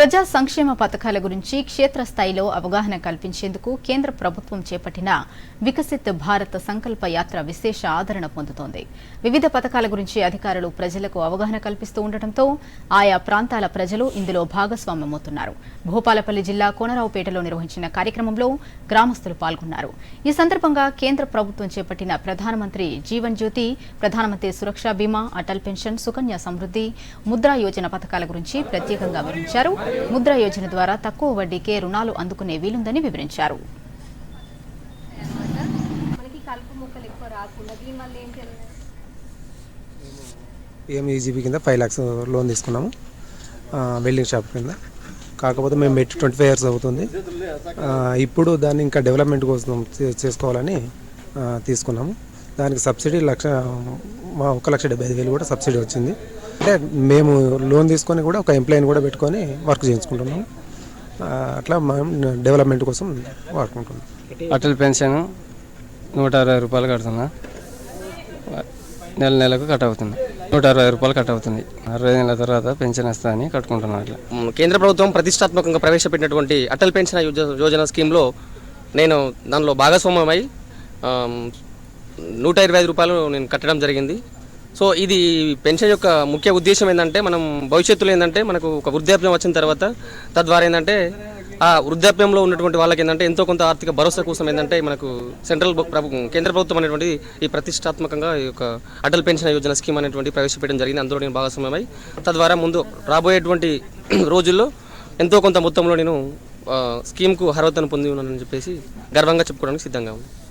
ప్రజా సంక్షేమ పథకాల గురించి క్షేత్రస్థాయిలో అవగాహన కల్పించేందుకు కేంద్ర ప్రభుత్వం చేపట్టిన వికసిత్ భారత్ సంకల్ప యాత్ర విశేష ఆదరణ పొందుతోంది. వివిధ పథకాల గురించి అధికారులు ప్రజలకు అవగాహన కల్పిస్తూ ఉండటంతో ఆయా ప్రాంతాల ప్రజలు ఇందులో భాగస్వామ్యమవుతున్నారు. భూపాలపల్లి జిల్లా కోనరావుపేటలో నిర్వహించిన కార్యక్రమంలో గ్రామస్తులు పాల్గొన్నారు. ఈ సందర్భంగా కేంద్ర ప్రభుత్వం చేపట్టిన ప్రధానమంత్రి జీవన్ జ్యోతి ప్రధానమంత్రి సురక్ష బీమా అటల్ పెన్షన్ సుకన్య సమృద్ధి ముద్రా యోజన పథకాల గురించి ప్రత్యేకంగా వివరించారు. ముద్రా యోజన ద్వారా తక్కువ వడ్డీకే రుణాలు అందుకునే వీలుందని వివరించారు. పిఎంఈజీబీ కింద ఫైవ్ ల్యాక్స్ లోన్ తీసుకున్నాము. ఆ, వెల్డింగ్ షాప్ కింద. కాకపోతే మేము పెట్టి ట్వంటీ ఫైవ్ ఇయర్స్ అవుతుంది. ఆ, ఇప్పుడు దాన్ని ఇంకా డెవలప్మెంట్ కోసం చేసుకోవాలని తీసుకున్నాము. దానికి సబ్సిడీ లక్ష మా ఒక లక్ష డెబ్బై ఐదు వేలు కూడా సబ్సిడీ వచ్చింది. అంటే మేము లోన్ తీసుకొని కూడా ఒక ఎంప్లాయీని కూడా పెట్టుకొని వర్క్ చేయించుకుంటున్నాము. ఆ, అట్లా మనం డెవలప్మెంట్ కోసం వాడుకుంటున్నాం అటల్ పెన్షన్ నూట అరవై రూపాయలు కడుతున్నా. నెల నెలకు కట్ అవుతుంది. నూట అరవై రూపాయలు కట్ అవుతుంది. అరవై నెలల తర్వాత పెన్షన్ వస్తా అని కట్టుకుంటున్నా అట్లా. కేంద్ర ప్రభుత్వం ప్రతిష్టాత్మకంగా ప్రవేశపెట్టినటువంటి అటల్ పెన్షన్ యోజ- యోజన స్కీమ్లో నేను దానిలో భాగస్వామ్యమై నూట ఇరవై ఐదు రూపాయలు నేను కట్టడం జరిగింది. సో ఇది పెన్షన్ యొక్క ముఖ్య ఉద్దేశం ఏంటంటే మనం భవిష్యత్తులో ఏంటంటే మనకు ఒక వృద్ధాప్యం వచ్చిన తర్వాత తద్వారా ఏంటంటే ఆ వృద్ధాప్యంలో ఉన్నటువంటి వాళ్ళకి ఏంటంటే ఎంతో కొంత ఆర్థిక భరోసా కోసం ఏంటంటే మనకు సెంట్రల్ ప్రభు కేంద్ర ప్రభుత్వం అనేటువంటి ఈ ప్రతిష్టాత్మకంగా ఈ యొక్క అటల్ పెన్షన్ యోజన స్కీమ్ అనేటువంటి ప్రవేశపెట్టడం జరిగింది. అందులో నేను భాగస్వామ్యమై తద్వారా ముందు రాబోయేటువంటి రోజుల్లో ఎంతో కొంత మొత్తంలో నేను స్కీమ్కు అర్హతను పొంది ఉన్నానని చెప్పేసి గర్వంగా చెప్పుకోవడానికి సిద్ధంగా ఉన్నాను.